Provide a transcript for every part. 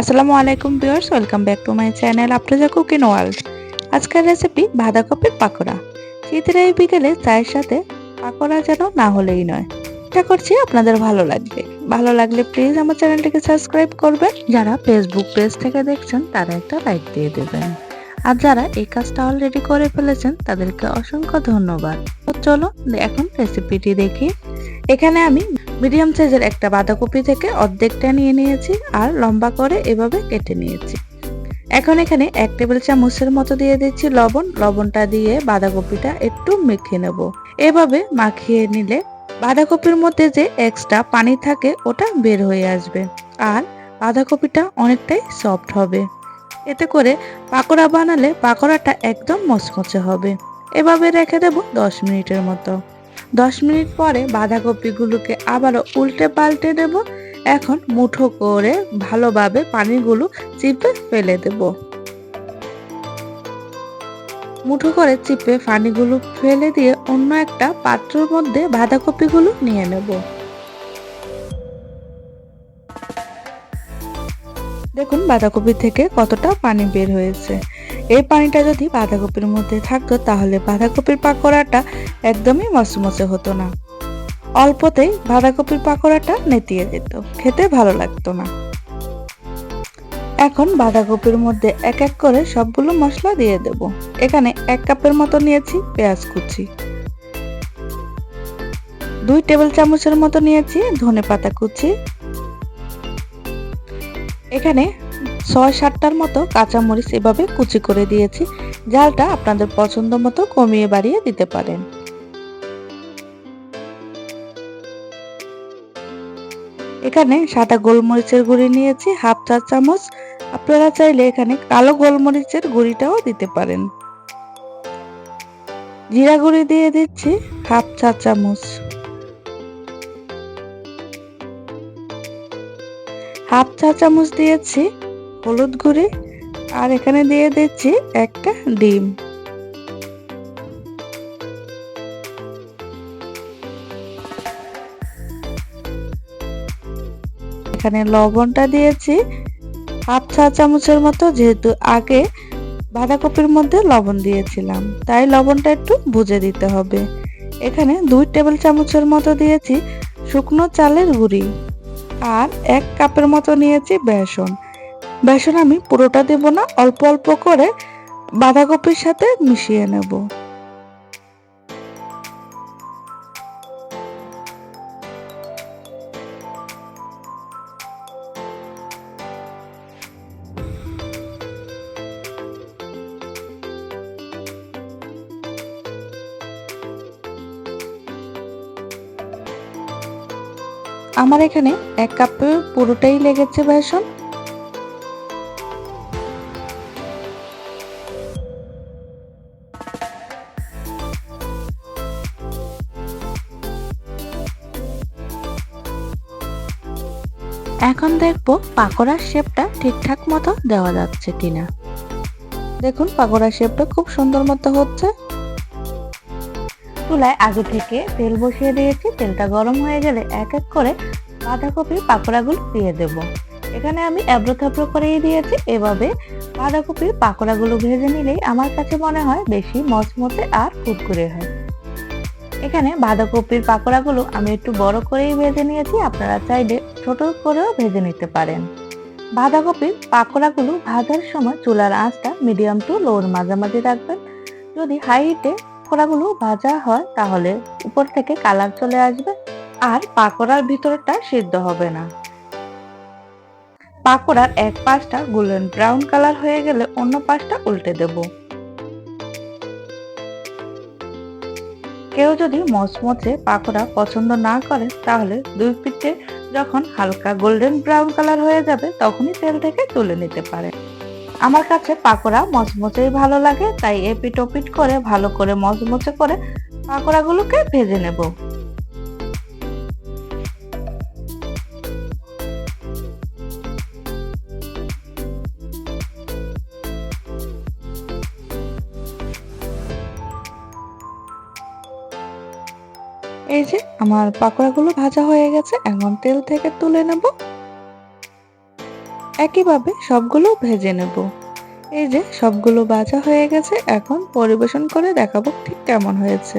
আসসালামু আলাইকুম viewers, welcome back to my channel আপনাদের কুকিং ওয়ার্ল্ড। আজকের রেসিপি বাঁধাকপির পাকোড়া। শীতের এই বিকেলে চায়ের সাথে পাকোড়া যেন না হলেই নয়। আশা করছি আপনাদের ভালো লাগবে। ভালো লাগলে প্লিজ আমার চ্যানেলটিকে সাবস্ক্রাইব করবেন। যারা ফেসবুক পেজ থেকে দেখছেন, তারা একটা লাইক দিয়ে দেবেন। আর যারা এই কাজটা অলরেডি করে ফেলেছেন, তাদেরকে অসংখ্য ধন্যবাদ। চলো এখন রেসিপিটি দেখি। এখানে আমি মিডিয়াম সাইজের একটা বাঁধাকপি থেকে অর্ধেকটা নিয়ে নিয়েছি আর লম্বা করে এভাবে কেটে নিয়েছি। এখন এখানে এক টেবিল চামচের মতো দিয়ে দিচ্ছি লবণ। লবণটা দিয়ে বাঁধাকপিটা একটু মেখে নেব। এভাবে মাখিয়ে নিলে বাঁধাকপির মধ্যে যে এক্সট্রা পানি থাকে ওটা বের হয়ে আসবে আর বাঁধাকপিটা অনেকটাই সফট হবে। এতে করে পাকোড়া বানালে পাকোড়াটা একদম মচমচে হবে। এভাবে রেখে দেব দশ মিনিটের মতো। দশ মিনিট পরে বাঁধাকপিগুলোকে আবারও উল্টে পাল্টে দেব। এখন মুঠো করে ভালোভাবে পানিগুলো চিপে ফেলে দেব। মুঠো করে চিপে পানিগুলো ফেলে দিয়ে অন্য একটা পাত্রের মধ্যে বাঁধাকপিগুলো নিয়ে নেব। দেখুন বাঁধাকপি থেকে কতটা পানি বের হয়েছে। এই পানিটা যদি বাঁধাকপির মধ্যে থাকতো, তাহলে বাঁধাকপির পাকোড়াটা একদমই মচমচে হতো না। অল্পতেই বাঁধাকপির পাকোড়াটা নেতিয়ে যেত খেতে ভালো লাগতো না। এখন বাঁধাকপির মধ্যে এক এক করে সবগুলো মশলা দিয়ে দেব। এখানে এক কাপের মতো নিয়েছি পেঁয়াজ কুচি। দুই টেবিল চামচের মতো নিয়েছি ধনে পাতা কুচি। এখানে ছয় সাতটার মতো কাঁচামরিচ এভাবে কুচি করে দিয়েছি। ঝালটা আপনাদের পছন্দ মতো কমিয়ে বাড়িয়ে দিতে পারেন। এখানে সাদা গোলমরিচের গুঁড়ি নিয়েছি, হাফ চা চামচ। আপনারা চাইলে এখানে কালো গোলমরিচের গুঁড়িটাও দিতে পারেন। জিরা গুঁড়ি দিয়ে দিচ্ছি, হাফ চা চামচ। হাফ চা চামচ দিয়েছি হলুদ গুঁড়ি আর এখানে দিয়ে দিচ্ছি একটা ডিম। এখানে লবণটা দিয়েছি হাফ চা চামচের মতো, যেহেতু আগে বাঁধাকপির মধ্যে লবণ দিয়েছিলাম, তাই লবণটা একটু বুঝে দিতে হবে। এখানে দুই টেবিল চামচের মতো দিয়েছি শুকনো চালের গুঁড়ি আর এক কাপের মতো নিয়েছি বেসন। বেসন আমি পুরোটা দেব না, অল্প অল্প করে বাঁধাকপির সাথে মিশিয়ে নেব। আমার এখানে এক কাপে পুরোটাই লেগেছে বেসন। এখন দেখব পাকোড়ার শেপটা ঠিকঠাক মতো দেওয়া যাচ্ছে কিনা। দেখুন, পাকোড়ার শেপটা খুব সুন্দর মতো হচ্ছে। চুলায় আগে থেকে তেল বসিয়ে দিয়েছি। তেলটা গরম হয়ে গেলে এক এক করে বাঁধাকপি পাকোড়াগুলো দিয়ে দেব। এখানে আমি এবড়ো থাবড়ো করেই দিয়েছি। এভাবে বাঁধাকপির পাকোড়াগুলো ভেজে নিলেই আমার কাছে মনে হয় বেশি মচমচে আর কুরকুরে হয়। এখানে বাঁধাকপির পাকোড়াগুলো আমি একটু বড় করেই ভেজে নিয়েছি, আপনারা চাইলে ছোট করেও ভেজে নিতে পারেন। বাঁধাকপির পাকোড়াগুলো ভাজার সময় চুলার আঁচটা মিডিয়াম টু লোর মাঝামাঝি রাখবেন। যদি হাই হিটে পাকোড়াগুলো ভাজা হয়, তাহলে উপর থেকে কালার চলে আসবে আর পাকোড়ার ভিতরটা সিদ্ধ হবে না। পাকোড়ার এক পাশটা গোল্ডেন ব্রাউন কালার হয়ে গেলে অন্য পাশটা উল্টে দেব। কেউ যদি মচমচে পাকোড়া পছন্দ না করে, তাহলে দুই পিঠে যখন হালকা গোল্ডেন ব্রাউন কালার হয়ে যাবে, তখনই তেল থেকে তুলে নিতে পারে। আমার কাছে পাকোড়া মচমচেই ভালো লাগে, তাই এপিট ওপিট করে ভালো করে মচমচে করে পাকোড়াগুলোকে ভেজে নেব। এই যে আমার পাকোড়াগুলো ভাজা হয়ে গেছে, এখন তেল থেকে তুলে নেব। একইভাবে সবগুলো ভেজে নেব। এই যে সবগুলো ভাজা হয়ে গেছে, এখন পরিবেশন করে দেখাবো ঠিক কেমন হয়েছে।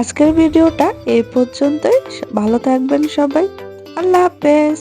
আজকের ভিডিওটা এই পর্যন্তই। ভালো থাকবেন সবাই। আল্লাহ হাফেজ।